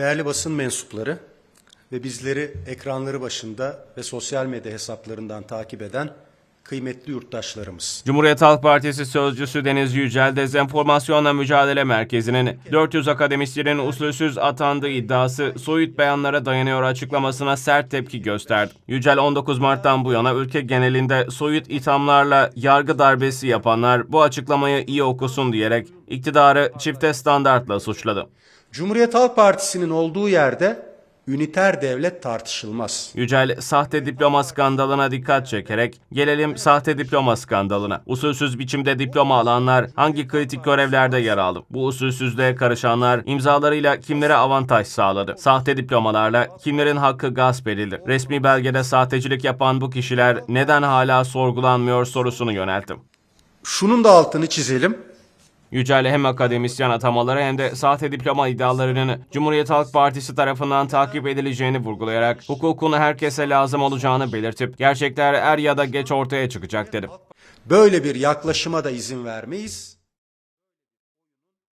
Değerli basın mensupları ve bizleri ekranları başında ve sosyal medya hesaplarından takip eden kıymetli yurttaşlarımız. Cumhuriyet Halk Partisi sözcüsü Deniz Yücel, Dezenformasyonla Mücadele Merkezi'nin 400 akademisyenin usulsüz atandığı iddiası soyut beyanlara dayanıyor açıklamasına sert tepki gösterdi. Yücel 19 Mart'tan bu yana ülke genelinde soyut ithamlarla yargı darbesi yapanlar bu açıklamayı iyi okusun diyerek iktidarı çifte standartla suçladı. Cumhuriyet Halk Partisi'nin olduğu yerde üniter devlet tartışılmaz. Yücel sahte diploma skandalına dikkat çekerek gelelim sahte diploma skandalına. Usulsüz biçimde diploma alanlar hangi kritik görevlerde yer aldı? Bu usulsüzlüğe karışanlar imzalarıyla kimlere avantaj sağladı? Sahte diplomalarla kimlerin hakkı gasp edildi? Resmi belgede sahtecilik yapan bu kişiler neden hala sorgulanmıyor sorusunu yönelttim. Şunun da altını çizelim. Yücel hem akademisyen atamaları hem de sahte diploma iddialarının Cumhuriyet Halk Partisi tarafından takip edileceğini vurgulayarak hukukun herkese lazım olacağını belirtip gerçekler er ya da geç ortaya çıkacak dedi. Böyle bir yaklaşıma da izin vermeyiz.